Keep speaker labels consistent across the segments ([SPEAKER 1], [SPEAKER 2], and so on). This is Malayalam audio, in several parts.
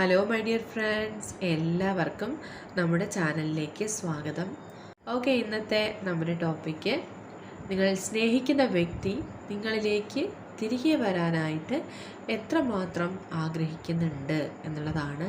[SPEAKER 1] ഹലോ മൈ ഡിയർ ഫ്രണ്ട്സ് എല്ലാവർക്കും നമ്മുടെ ചാനലിലേക്ക് സ്വാഗതം. ഓക്കെ ഇന്നത്തെ നമ്മുടെ ടോപ്പിക്ക് നിങ്ങൾ സ്നേഹിക്കുന്ന വ്യക്തി നിങ്ങളിലേക്ക് തിരികെ വരാനായിട്ട് എത്രമാത്രം ആഗ്രഹിക്കുന്നുണ്ട് എന്നുള്ളതാണ്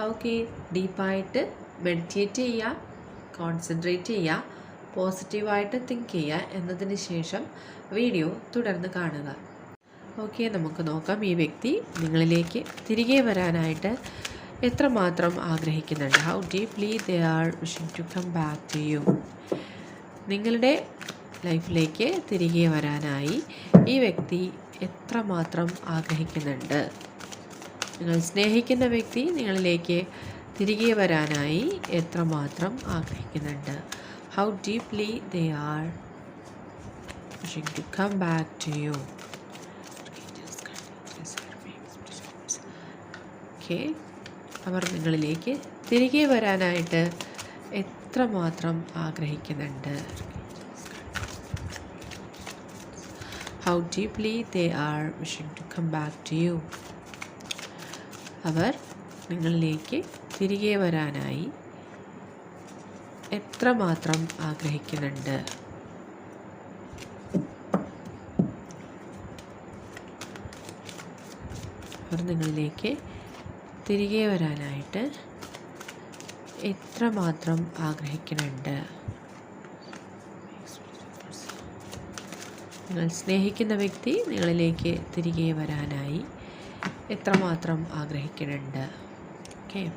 [SPEAKER 1] ഓക്കെ ഡീപ്പായിട്ട് മെഡിറ്റേറ്റ് ചെയ്യുക കോൺസെൻട്രേറ്റ് ചെയ്യുക പോസിറ്റീവായിട്ട് തിങ്ക് ചെയ്യുക എന്നതിന് ശേഷം വീഡിയോ തുടർന്ന് കാണുക. ഓക്കെ നമുക്ക് നോക്കാം ഈ വ്യക്തി നിങ്ങളിലേക്ക് തിരികെ വരാനായിട്ട് എത്രമാത്രം ആഗ്രഹിക്കുന്നുണ്ട്. How deeply they are wishing to come back to you നിങ്ങളുടെ ലൈഫിലേക്ക് തിരികെ വരാനായി ഈ വ്യക്തി എത്രമാത്രം ആഗ്രഹിക്കുന്നുണ്ട്. നിങ്ങൾ സ്നേഹിക്കുന്ന വ്യക്തി നിങ്ങളിലേക്ക് തിരികെ വരാനായി എത്രമാത്രം ആഗ്രഹിക്കുന്നുണ്ട്? How deeply they are to come back to you okay അവർ നിങ്ങളിലേക്ക് തിരികെ വരാനായിട്ട് എത്രമാത്രം ആഗ്രഹിക്കുന്നുണ്ട്? How deeply they are wishing to come back to you അവർ നിങ്ങളിലേക്ക് തിരികെ വരാനായി എത്രമാത്രം ആഗ്രഹിക്കുന്നുണ്ട്? അവർ നിങ്ങളിലേക്ക് തിരികെ വരാനായിട്ട് എത്രമാത്രം ആഗ്രഹിക്കുന്നുണ്ട്? നിങ്ങൾ സ്നേഹിക്കുന്ന വ്യക്തി നിങ്ങളിലേക്ക് തിരികെ വരാനായി എത്രമാത്രം ആഗ്രഹിക്കുന്നുണ്ട്? ഓക്കെ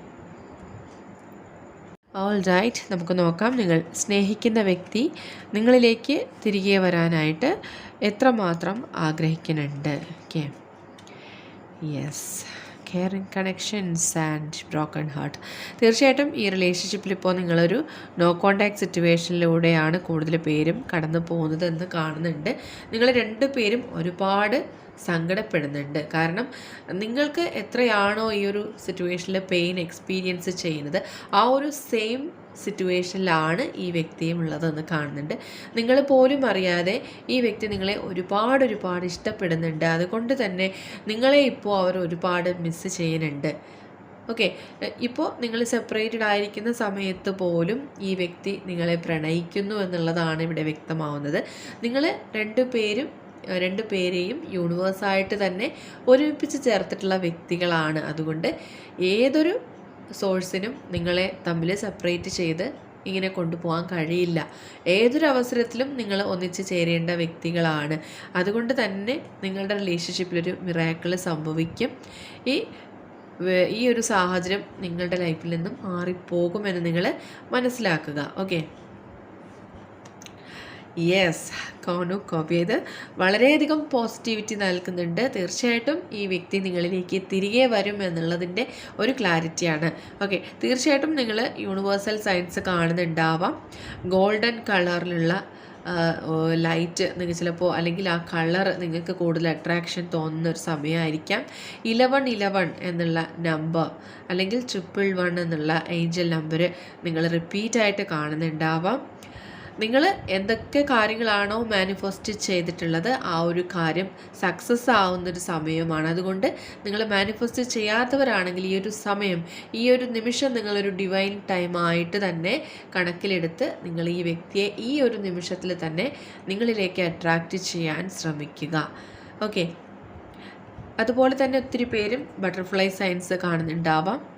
[SPEAKER 1] ഓൾ റൈറ്റ് നമുക്ക് നോക്കാം. നിങ്ങൾ സ്നേഹിക്കുന്ന വ്യക്തി നിങ്ങളിലേക്ക് തിരികെ വരാനായിട്ട് എത്രമാത്രം ആഗ്രഹിക്കുന്നുണ്ട്? Okay yes caring connections and broken heart തീർച്ചയായിട്ടും ഈ റിലേഷൻഷിപ്പിൽ ഇപ്പോൾ നിങ്ങളൊരു നോ കോണ്ടാക്ട് സിറ്റുവേഷനിലൂടെയാണ് കൂടുതൽ പേരും കടന്നു പോകുന്നത് എന്ന് കാണുന്നുണ്ട്. നിങ്ങൾ രണ്ടു പേരും ഒരുപാട് സങ്കടപ്പെടുന്നുണ്ട്. കാരണം നിങ്ങൾക്ക് എത്രയാണോ ഈ ഒരു സിറ്റുവേഷനിൽ പെയിൻ എക്സ്പീരിയൻസ് ചെയ്യുന്നത് ആ ഒരു സെയിം സിറ്റുവേഷനിലാണ് ഈ വ്യക്തിയും ഉള്ളതെന്ന് കാണുന്നുണ്ട്. നിങ്ങൾ പോലും അറിയാതെ ഈ വ്യക്തി നിങ്ങളെ ഒരുപാട് ഒരുപാട് ഇഷ്ടപ്പെടുന്നുണ്ട്. അതുകൊണ്ട് തന്നെ നിങ്ങളെ ഇപ്പോൾ അവർ ഒരുപാട് മിസ്സ് ചെയ്യുന്നുണ്ട്. ഓക്കെ ഇപ്പോൾ നിങ്ങൾ സെപ്പറേറ്റഡ് ആയിരിക്കുന്ന സമയത്ത് പോലും ഈ വ്യക്തി നിങ്ങളെ പ്രണയിക്കുന്നു എന്നുള്ളതാണ് ഇവിടെ വ്യക്തമാവുന്നത്. നിങ്ങൾ രണ്ടു പേരും രണ്ട് പേരെയും യൂണിവേഴ്സായിട്ട് തന്നെ ഒരുമിപ്പിച്ച് ചേർത്തിട്ടുള്ള വ്യക്തികളാണ്. അതുകൊണ്ട് ഏതൊരു സോഴ്സിനും നിങ്ങളെ തമ്മിൽ സെപ്പറേറ്റ് ചെയ്ത് ഇങ്ങനെ കൊണ്ടുപോകാൻ കഴിയില്ല. ഏതൊരു അവസരത്തിലും നിങ്ങൾ ഒന്നിച്ച് ചേരേണ്ട വ്യക്തികളാണ്. അതുകൊണ്ട് തന്നെ നിങ്ങളുടെ റിലേഷൻഷിപ്പിലൊരു മിറാക്കിൾ സംഭവിക്കും. ഈ ഈ ഒരു സാഹചര്യം നിങ്ങളുടെ ലൈഫിൽ നിന്നും മാറിപ്പോകുമെന്ന് നിങ്ങൾ മനസ്സിലാക്കുക. ഓക്കെ യെസ് കോണു കോപ്പി ചെയ്ത്. വളരെയധികം പോസിറ്റിവിറ്റി നൽകുന്നുണ്ട്. തീർച്ചയായിട്ടും ഈ വ്യക്തി നിങ്ങളിലേക്ക് തിരികെ വരും എന്നുള്ളതിന്റെ ഒരു ക്ലാരിറ്റിയാണ് ഓക്കെ തീർച്ചയായിട്ടും നിങ്ങൾ യൂണിവേഴ്സൽ സയൻസ് കാണുന്നുണ്ടാവാം. ഗോൾഡൻ കളറിലുള്ള ലൈറ്റ് നിങ്ങൾ ചിലപ്പോൾ അല്ലെങ്കിൽ ആ കളർ നിങ്ങൾക്ക് കൂടുതൽ അട്രാക്ഷൻ തോന്നുന്ന ഒരു സമയമായിരിക്കാം. ഇലവൺ ഇലവൺ എന്നുള്ള നമ്പർ അല്ലെങ്കിൽ ട്രിപ്പിൾ വൺ എന്നുള്ള ഏഞ്ചൽ നമ്പർ നിങ്ങൾ റിപ്പീറ്റായിട്ട് കാണുന്നുണ്ടാവാം. നിങ്ങൾ എന്തൊക്കെ കാര്യങ്ങളാണോ മാനിഫെസ്റ്റ് ചെയ്തിട്ടുള്ളത് ആ ഒരു കാര്യം സക്സസ് ആവുന്നൊരു സമയമാണ്. അതുകൊണ്ട് നിങ്ങൾ മാനിഫെസ്റ്റ് ചെയ്യാത്തവരാണെങ്കിൽ ഈ ഒരു സമയം ഈ ഒരു നിമിഷം നിങ്ങളൊരു ഡിവൈൻ ടൈമായിട്ട് തന്നെ കണക്കിലെടുത്ത് നിങ്ങൾ ഈ വ്യക്തിയെ ഈ ഒരു നിമിഷത്തിൽ തന്നെ നിങ്ങളിലേക്ക് അട്രാക്റ്റ് ചെയ്യാൻ ശ്രമിക്കുക. ഓക്കെ അതുപോലെ തന്നെ ഒത്തിരി പേരും ബട്ടർഫ്ലൈ സയൻസ് കാണുന്നുണ്ടാവാം.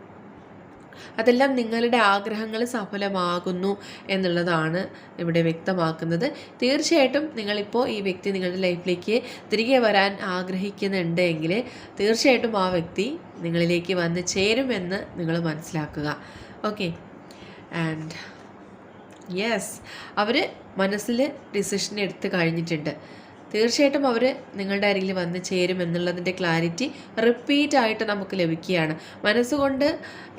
[SPEAKER 1] അതെല്ലാം നിങ്ങളുടെ ആഗ്രഹങ്ങൾ സഫലമാകുന്നു എന്നുള്ളതാണ് ഇവിടെ വ്യക്തമാക്കുന്നത്. തീർച്ചയായിട്ടും നിങ്ങളിപ്പോൾ ഈ വ്യക്തി നിങ്ങളുടെ ലൈഫിലേക്ക് തിരികെ വരാൻ ആഗ്രഹിക്കുന്നുണ്ട് എങ്കിൽ തീർച്ചയായിട്ടും ആ വ്യക്തി നിങ്ങളിലേക്ക് വന്ന് ചേരുമെന്ന് നിങ്ങൾ മനസ്സിലാക്കുക. ഓക്കെ. ആൻഡ് യെസ് അവർ മനസ്സിൽ ഡിസിഷൻ എടുത്ത് കഴിഞ്ഞിട്ടുണ്ട്. തീർച്ചയായിട്ടും അവർ നിങ്ങളുടെ അരികിൽ വന്ന് ചേരും എന്നുള്ളതിന്റെ ക്ലാരിറ്റി റിപ്പീറ്റ് ആയിട്ട് നമുക്ക് ലഭിക്കുകയാണ്. മനസ്സുകൊണ്ട്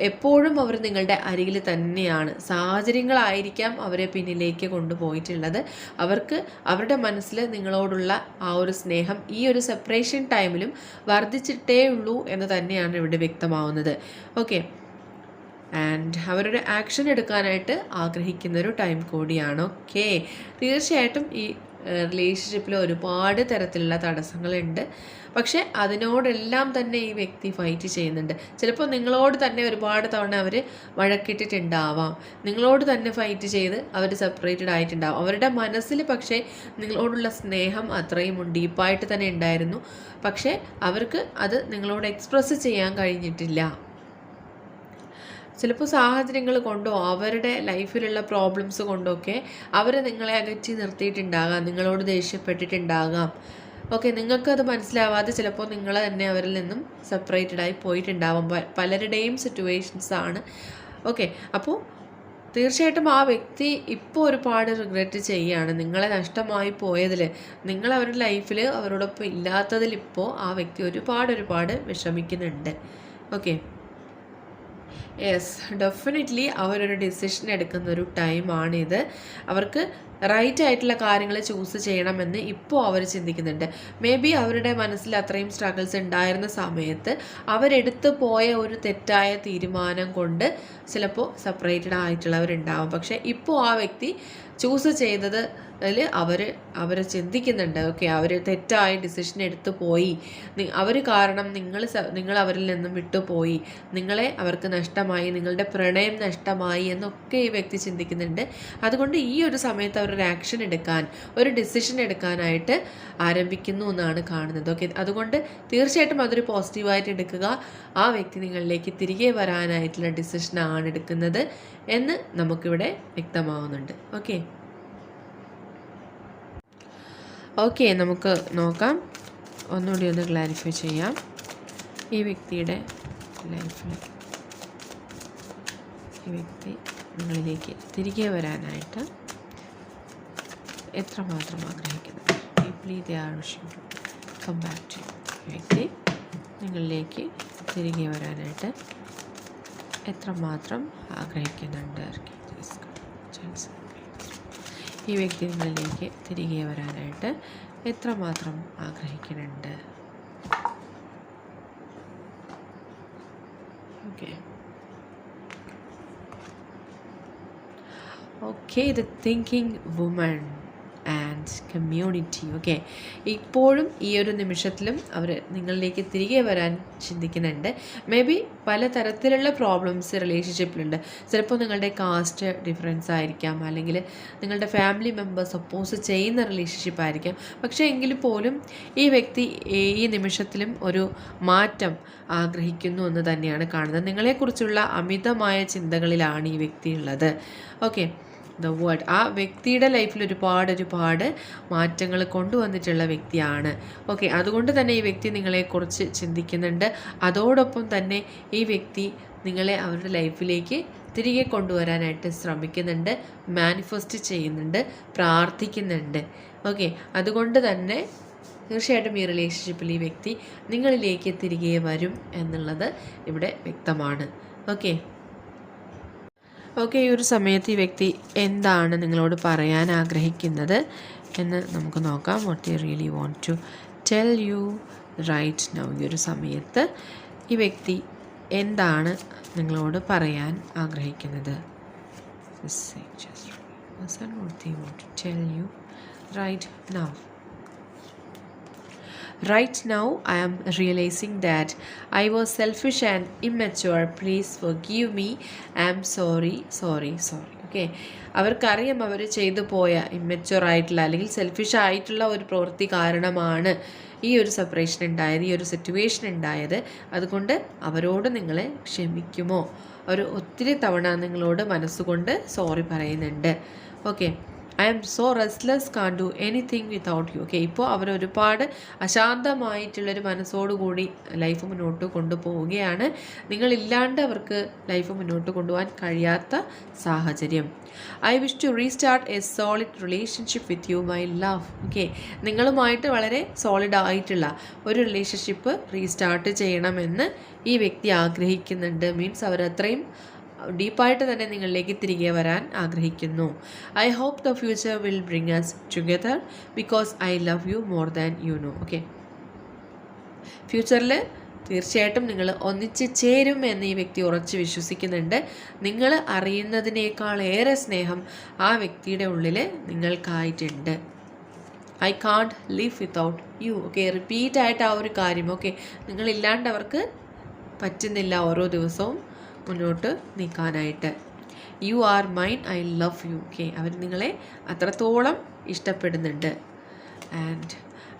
[SPEAKER 1] എപ്പോഴും അവർ നിങ്ങളുടെ അരികിൽ തന്നെയാണ്. സാഹചര്യങ്ങളായിരിക്കാം അവരെ പിന്നിലേക്ക് കൊണ്ടുപോയിട്ടുള്ളത്. അവർക്ക് അവരുടെ മനസ്സിൽ നിങ്ങളോടുള്ള ആ ഒരു സ്നേഹം ഈ ഒരു സെപ്പറേഷൻ ടൈമിലും വർദ്ധിച്ചിട്ടേ ഉള്ളൂ എന്ന് തന്നെയാണ് ഇവിടെ വ്യക്തമാവുന്നത്. ഓക്കെ ആൻഡ് അവരൊരു ആക്ഷൻ എടുക്കാനായിട്ട് ആഗ്രഹിക്കുന്ന ഒരു ടൈം കൂടിയാണ്. ഓക്കെ തീർച്ചയായിട്ടും ഈ റിലേഷൻഷിപ്പിൽ ഒരുപാട് തരത്തിലുള്ള തടസ്സങ്ങളുണ്ട്. പക്ഷേ അതിനോടെല്ലാം തന്നെ ഈ വ്യക്തി ഫൈറ്റ് ചെയ്യുന്നുണ്ട്. ചിലപ്പോൾ നിങ്ങളോട് തന്നെ ഒരുപാട് തവണ അവർ വഴക്കിട്ടിട്ടുണ്ടാവാം. നിങ്ങളോട് തന്നെ ഫൈറ്റ് ചെയ്ത് അവർ സെപ്പറേറ്റഡ് ആയിട്ടുണ്ടാവും. അവരുടെ മനസ്സിൽ പക്ഷേ നിങ്ങളോടുള്ള സ്നേഹം അത്രയും ഡീപ്പായിട്ട് തന്നെ ഉണ്ടായിരുന്നു. പക്ഷേ അവർക്ക് അത് നിങ്ങളോട് എക്സ്പ്രസ് ചെയ്യാൻ കഴിഞ്ഞിട്ടില്ല. ചിലപ്പോൾ സാഹചര്യങ്ങൾ കൊണ്ടോ അവരുടെ ലൈഫിലുള്ള പ്രോബ്ലംസ് കൊണ്ടോ ഒക്കെ അവർ നിങ്ങളെ അകറ്റി നിർത്തിയിട്ടുണ്ടാകാം നിങ്ങളോട് ദേഷ്യപ്പെട്ടിട്ടുണ്ടാകാം. ഓക്കെ നിങ്ങൾക്കത് മനസ്സിലാവാതെ ചിലപ്പോൾ നിങ്ങൾ തന്നെ അവരിൽ നിന്നും സെപ്പറേറ്റഡ് ആയി പോയിട്ടുണ്ടാവാം. പലരുടെയും സിറ്റുവേഷൻസ് ആണ്. ഓക്കെ അപ്പോൾ തീർച്ചയായിട്ടും ആ വ്യക്തി ഇപ്പോൾ ഒരുപാട് റിഗ്രറ്റ് ചെയ്യുകയാണ് നിങ്ങളെ നഷ്ടമായി പോയതിൽ നിങ്ങൾ അവരുടെ ലൈഫിൽ അവരോടൊപ്പം ഇല്ലാത്തതിൽ ഇപ്പോൾ ആ വ്യക്തി ഒരുപാട് ഒരുപാട് വിഷമിക്കുന്നുണ്ട്. ഓക്കെ യെസ് ഡെഫിനറ്റ്ലി അവരൊരു ഡിസിഷൻ എടുക്കുന്ന ഒരു ടൈമാണിത് അവർക്ക് റൈറ്റ് ആയിട്ടുള്ള കാര്യങ്ങൾ ചൂസ് ചെയ്യണമെന്ന് ഇപ്പോൾ അവർ ചിന്തിക്കുന്നുണ്ട്. മേ ബി അവരുടെ മനസ്സിൽ അത്രയും സ്ട്രഗിൾസ് ഉണ്ടായിരുന്ന സമയത്ത് അവരെടുത്തു പോയ ഒരു തെറ്റായ തീരുമാനം കൊണ്ട് ചിലപ്പോൾ സെപ്പറേറ്റഡ് ആയിട്ടുള്ളവരുണ്ടാവും. പക്ഷേ ഇപ്പോൾ ആ വ്യക്തി ചൂസ് ചെയ്തത് അതിൽ അവർ അവർ ചിന്തിക്കുന്നുണ്ട്. ഓക്കെ അവർ തെറ്റായ ഡിസിഷൻ എടുത്തു പോയി. അവർ കാരണം നിങ്ങൾ നിങ്ങൾ അവരിൽ നിന്നും വിട്ടുപോയി. നിങ്ങളെ അവർക്ക് നഷ്ടമായി നിങ്ങളുടെ പ്രണയം നഷ്ടമായി എന്നൊക്കെ ഈ വ്യക്തി ചിന്തിക്കുന്നുണ്ട്. അതുകൊണ്ട് ഈ ഒരു സമയത്ത് അവരൊരു ആക്ഷൻ എടുക്കാൻ ഒരു ഡിസിഷൻ എടുക്കാനായിട്ട് ആരംഭിക്കുന്നു എന്നാണ് കാണുന്നത്. ഓക്കെ അതുകൊണ്ട് തീർച്ചയായിട്ടും അതൊരു പോസിറ്റീവായിട്ട് എടുക്കുക. ആ വ്യക്തി നിങ്ങളിലേക്ക് തിരികെ വരാനായിട്ടുള്ള ഡിസിഷനാണ് എടുക്കുന്നത് എന്ന് നമുക്കിവിടെ വ്യക്തമാവുന്നുണ്ട്. ഓക്കെ ഓക്കെ നമുക്ക് നോക്കാം. ഒന്നുകൂടി ഒന്ന് ക്ലാരിഫൈ ചെയ്യാം. ഈ വ്യക്തിയുടെ ലൈഫിൽ വ്യക്തി നിങ്ങളിലേക്ക് തിരികെ വരാനായിട്ട് എത്രമാത്രം ആഗ്രഹിക്കുന്നു? Deeply they are wishing to come back to വ്യക്തി നിങ്ങളിലേക്ക് തിരികെ വരാനായിട്ട് എത്രമാത്രം ആഗ്രഹിക്കുന്നുണ്ട്? ഈ വ്യക്തി നിങ്ങളിലേക്ക് തിരികെ വരാനായിട്ട് എത്രമാത്രം ആഗ്രഹിക്കുന്നുണ്ട്? Okay okay the thinking woman and community okay ഇപ്പോഴും ഈ ഒരു നിമിഷത്തിലും അവർ നിങ്ങളിലേക്ക് തിരികെ വരാൻ ചിന്തിക്കുന്നുണ്ട്. മേ ബി പല തരത്തിലുള്ള പ്രോബ്ലംസ് റിലേഷൻഷിപ്പിലുണ്ട് ചിലപ്പോൾ നിങ്ങളുടെ കാസ്റ്റ് ഡിഫറൻസ് ആയിരിക്കാം. അല്ലെങ്കിൽ നിങ്ങളുടെ ഫാമിലി മെമ്പേഴ്സ് ഒപ്പോസ് ചെയ്യുന്ന റിലേഷൻഷിപ്പ് ആയിരിക്കാം. പക്ഷേ എങ്കിൽ പോലും ഈ വ്യക്തി ഈ നിമിഷത്തിലും ഒരു മാറ്റം ആഗ്രഹിക്കുന്നു എന്ന് തന്നെയാണ് കാണുന്നത്. നിങ്ങളെക്കുറിച്ചുള്ള അമിതമായ ചിന്തകളിലാണ് ഈ വ്യക്തി ഉള്ളത്. ഓക്കെ ദ വേർഡ് ആ വ്യക്തിയുടെ ലൈഫിൽ ഒരുപാട് ഒരുപാട് മാറ്റങ്ങൾ കൊണ്ടുവന്നിട്ടുള്ള വ്യക്തിയാണ്. ഓക്കെ അതുകൊണ്ട് തന്നെ ഈ വ്യക്തി നിങ്ങളെക്കുറിച്ച് ചിന്തിക്കുന്നുണ്ട്. അതോടൊപ്പം തന്നെ ഈ വ്യക്തി നിങ്ങളെ അവരുടെ ലൈഫിലേക്ക് തിരികെ കൊണ്ടുവരാനായിട്ട് ശ്രമിക്കുന്നുണ്ട് മാനിഫെസ്റ്റ് ചെയ്യുന്നുണ്ട് പ്രാർത്ഥിക്കുന്നുണ്ട്. ഓക്കെ അതുകൊണ്ട് തന്നെ തീർച്ചയായിട്ടും ഈ റിലേഷൻഷിപ്പിൽ ഈ വ്യക്തി നിങ്ങളിലേക്ക് തിരികെ വരും എന്നുള്ളത് ഇവിടെ വ്യക്തമാണ്. ഓക്കെ ഓക്കെ ഈ ഒരു സമയത്ത് ഈ വ്യക്തി എന്താണ് നിങ്ങളോട് പറയാൻ ആഗ്രഹിക്കുന്നത് എന്ന് നമുക്ക് നോക്കാം. What you really want to tell you right now ഈ ഒരു സമയത്ത് ഈ വ്യക്തി എന്താണ് നിങ്ങളോട് പറയാൻ ആഗ്രഹിക്കുന്നത്? Tell you right now Right now, I am realizing that I was selfish and immature. Please forgive me. I am sorry, sorry, sorry. Okay അവർക്കറിയാം അവർ ചെയ്തു പോയ ഇമ്മച്ചുവർ ആയിട്ടുള്ള അല്ലെങ്കിൽ സെൽഫിഷ് ആയിട്ടുള്ള ഒരു പ്രവൃത്തി കാരണമാണ് ഈ ഒരു സെപ്പറേഷൻ ഉണ്ടായത് ഈ ഒരു സിറ്റുവേഷൻ ഉണ്ടായത് അതുകൊണ്ട് അവരോട് നിങ്ങളെ ക്ഷമിക്കുമോ അവർ ഒത്തിരി തവണ നിങ്ങളോട് മനസ്സുകൊണ്ട് സോറി പറയുന്നുണ്ട് okay I'm so restless can't do anything without you okay ഇപ്പോൾ അവർ ഒരുപാട് അശാന്തമായിട്ടുള്ളൊരു മനസ്സോടുകൂടി ലൈഫ് മുന്നോട്ട് കൊണ്ടുപോവുകയാണ്. നിങ്ങളില്ലാണ്ട് അവർക്ക് ലൈഫ് മുന്നോട്ട് കൊണ്ടുപോകാൻ കഴിയാത്ത സാഹചര്യം. I wish to restart a solid relationship with you my love okay നിങ്ങളുമായിട്ട് വളരെ സോളിഡ് ആയിട്ടുള്ള ഒരു റിലേഷൻഷിപ്പ് റീസ്റ്റാർട്ട് ചെയ്യണമെന്ന് ഈ വ്യക്തി ആഗ്രഹിക്കുന്നുണ്ട്. മീൻസ് അവരത്രയും ഡീപ്പായിട്ട് തന്നെ നിങ്ങളിലേക്ക് തിരികെ വരാൻ ആഗ്രഹിക്കുന്നു. I hope the future will bring us together because I love you more than you know okay ഫ്യൂച്ചറിൽ തീർച്ചയായിട്ടും നിങ്ങൾ ഒന്നിച്ച് ചേരും എന്ന് ഈ വ്യക്തി ഉറച്ച് വിശ്വസിക്കുന്നുണ്ട്. നിങ്ങൾ അറിയുന്നതിനേക്കാൾ ഏറെ സ്നേഹം ആ വ്യക്തിയുടെ ഉള്ളിൽ നിങ്ങൾക്കായിട്ടുണ്ട്. I can't live without you okay repeat ആയിട്ട് ആ ഒരു കാര്യം. ഓക്കെ നിങ്ങളില്ലാണ്ട് അവർക്ക് പറ്റുന്നില്ല ഓരോ ദിവസവും. മുന്നോട്ട് നീക്കാനായിട്ട്. You are mine I love you okay അവർ നിങ്ങളെ അത്രത്തോളം ഇഷ്ടപ്പെടുന്നുണ്ട്. And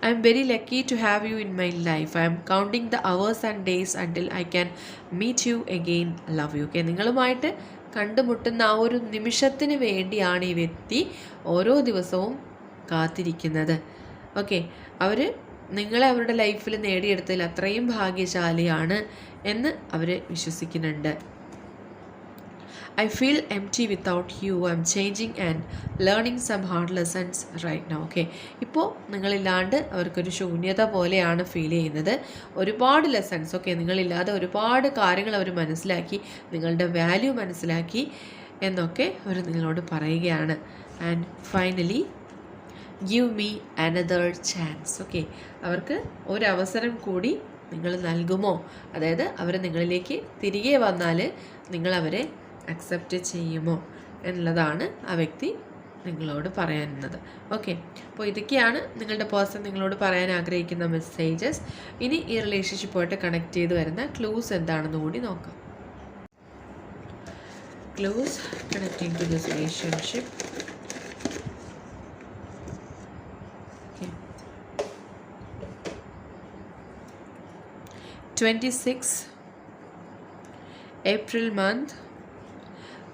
[SPEAKER 1] I'm very lucky to have you in my life I'm counting the hours and days until I can meet you again love you okay നിങ്ങളുമായിട്ട് കണ്ടുമുട്ടുന്ന ആ ഒരു നിമിഷത്തിന് വേണ്ടിയാണ് ഈ വ്യക്തി ഓരോ ദിവസവും കാത്തിരിക്കുന്നത്. ഓക്കെ അവർ നിങ്ങളെ അവരുടെ ലൈഫിൽ നേടിയെടുത്തതിൽ അത്രയും ഭാഗ്യശാലിയാണ് എന്ന് അവർ വിശ്വസിക്കുന്നുണ്ട്. I feel empty without you I'm changing and learning some hard lessons right now okay ഇപ്പോൾ നിങ്ങളില്ലാണ്ട് അവർക്കൊരു ശൂന്യത പോലെയാണ് ഫീൽ ചെയ്യുന്നത്. ഒരുപാട് ലെസൺസ് ഓക്കെ നിങ്ങളില്ലാതെ ഒരുപാട് കാര്യങ്ങൾ അവർ മനസ്സിലാക്കി നിങ്ങളുടെ വാല്യൂ മനസ്സിലാക്കി എന്നൊക്കെ അവർ നിങ്ങളോട് പറയുകയാണ്. And finally give me another chance okay അവർക്ക് ഒരവസരം കൂടി നിങ്ങൾ നൽകുമോ? അതായത് അവർ നിങ്ങളിലേക്ക് തിരികെ വന്നാൽ നിങ്ങൾ അവരെ അക്സെപ്റ്റ് ചെയ്യുമോ എന്നുള്ളതാണ് ആ വ്യക്തി നിങ്ങളോട് പറയാനുള്ളത്. ഓക്കെ അപ്പോൾ ഇതൊക്കെയാണ് നിങ്ങളുടെ പേഴ്സൺ നിങ്ങളോട് പറയാൻ ആഗ്രഹിക്കുന്ന മെസ്സേജസ് ഇനി ഈ റിലേഷൻഷിപ്പുമായിട്ട് കണക്ട് ചെയ്ത് വരുന്ന ക്ലൂസ് എന്താണെന്ന് കൂടി നോക്കാം. Clues connecting to this relationship twenty six April month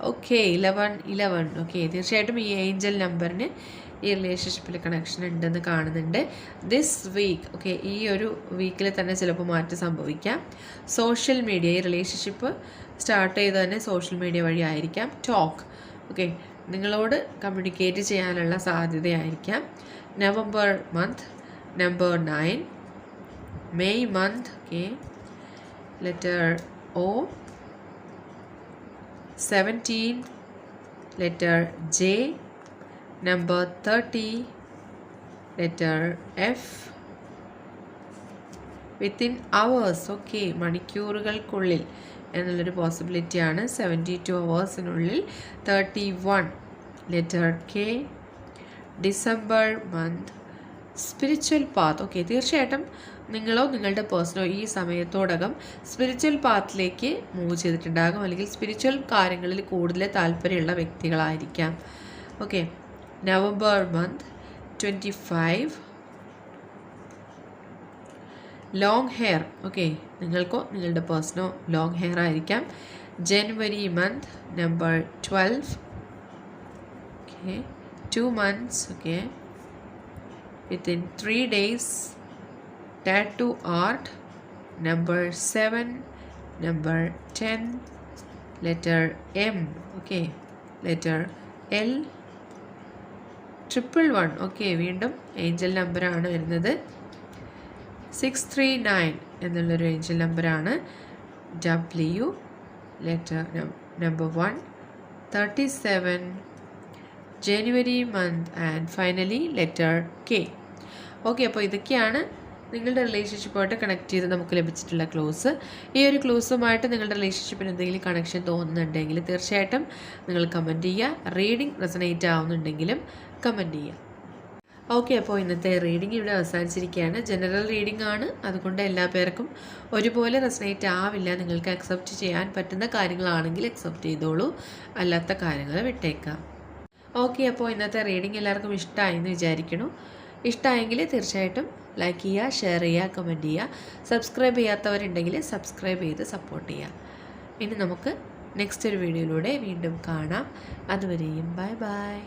[SPEAKER 1] okay eleven eleven okay തീർച്ചയായിട്ടും ഈ ഏഞ്ചൽ നമ്പറിന് ഈ റിലേഷൻഷിപ്പിൽ കണക്ഷൻ ഉണ്ടെന്ന് കാണുന്നുണ്ട്. ദിസ് വീക്ക് ഓക്കെ ഈ ഒരു വീക്കിൽ തന്നെ ചിലപ്പോൾ മാറ്റം സംഭവിക്കാം. സോഷ്യൽ മീഡിയ ഈ റിലേഷൻഷിപ്പ് സ്റ്റാർട്ട് ചെയ്ത് തന്നെ സോഷ്യൽ മീഡിയ വഴി ആയിരിക്കാം. ടോക്ക് ഓക്കെ നിങ്ങളോട് കമ്മ്യൂണിക്കേറ്റ് ചെയ്യാനുള്ള സാധ്യതയായിരിക്കാം. November month number nine May month okay letter O 17 letter J number 30 letter F within hours okay മണിക്കൂറുകൾക്കുള്ളിൽ എന്നുള്ളൊരു പോസിബിലിറ്റിയാണ് seventy two അവേഴ്സിനുള്ളിൽ thirty one letter K. December month spiritual path okay തീർച്ചയായിട്ടും നിങ്ങളോ നിങ്ങളുടെ പേഴ്സണോ ഈ സമയത്തോടകം സ്പിരിച്വൽ പാത്തിലേക്ക് മൂവ് ചെയ്തിട്ടുണ്ടാകും. അല്ലെങ്കിൽ സ്പിരിച്വൽ കാര്യങ്ങളിൽ കൂടുതൽ താല്പര്യമുള്ള വ്യക്തികളായിരിക്കാം. Okay November month twenty five long hair okay നിങ്ങൾക്കോ നിങ്ങളുടെ പേഴ്സണോ ലോങ് ഹെയർ ആയിരിക്കാം. January month number twelve okay two months okay within 3 days. Tattoo art number 7 number 10 letter m okay letter l. Triple one okay വീണ്ടും ഏഞ്ചൽ നമ്പറാണ് വരുന്നത്. സിക്സ് ത്രീ നയൻ എന്നുള്ളൊരു ഏഞ്ചൽ നമ്പറാണ് W letter number one thirty seven January month and finally letter K okay അപ്പോൾ ഇതൊക്കെയാണ് നിങ്ങളുടെ റിലേഷൻഷിപ്പുമായിട്ട് കണക്ട് ചെയ്ത് നമുക്ക് ലഭിച്ചിട്ടുള്ള ക്ലോസ് ഈ ഒരു ക്ലോസുമായിട്ട് നിങ്ങളുടെ റിലേഷൻഷിപ്പിന് എന്തെങ്കിലും കണക്ഷൻ തോന്നുന്നുണ്ടെങ്കിൽ തീർച്ചയായിട്ടും നിങ്ങൾ കമന്റ് ചെയ്യുക. റീഡിംഗ് റെസനേറ്റ് ആവുന്നുണ്ടെങ്കിലും കമന്റ് ചെയ്യുക. ഓക്കെ അപ്പോൾ ഇന്നത്തെ റീഡിംഗ് ഇവിടെ അവസാനിച്ചിരിക്കുകയാണ്. ജനറൽ റീഡിംഗ് ആണ്. അതുകൊണ്ട് എല്ലാ പേർക്കും ഒരുപോലെ റെസനേറ്റ് ആവില്ല. നിങ്ങൾക്ക് അക്സെപ്റ്റ് ചെയ്യാൻ പറ്റുന്ന കാര്യങ്ങളാണെങ്കിൽ അക്സെപ്റ്റ് ചെയ്തോളൂ. അല്ലാത്ത കാര്യങ്ങൾ വിട്ടേക്കാം. ഓക്കെ അപ്പോൾ ഇന്നത്തെ റീഡിംഗ് എല്ലാവർക്കും ഇഷ്ടമായി എന്ന് വിചാരിക്കുന്നു. ഇഷ്ടമായെങ്കിൽ തീർച്ചയായിട്ടും ലൈക്ക് ചെയ്യുക ഷെയർ ചെയ്യുക കമന്റ് ചെയ്യുക. സബ്സ്ക്രൈബ് ചെയ്യാത്തവരുണ്ടെങ്കിൽ സബ്സ്ക്രൈബ് ചെയ്ത് സപ്പോർട്ട് ചെയ്യുക. ഇനി നമുക്ക് നെക്സ്റ്റ് ഒരു വീഡിയോയിലൂടെ വീണ്ടും കാണാം. അതുവരെയും ബൈ ബൈ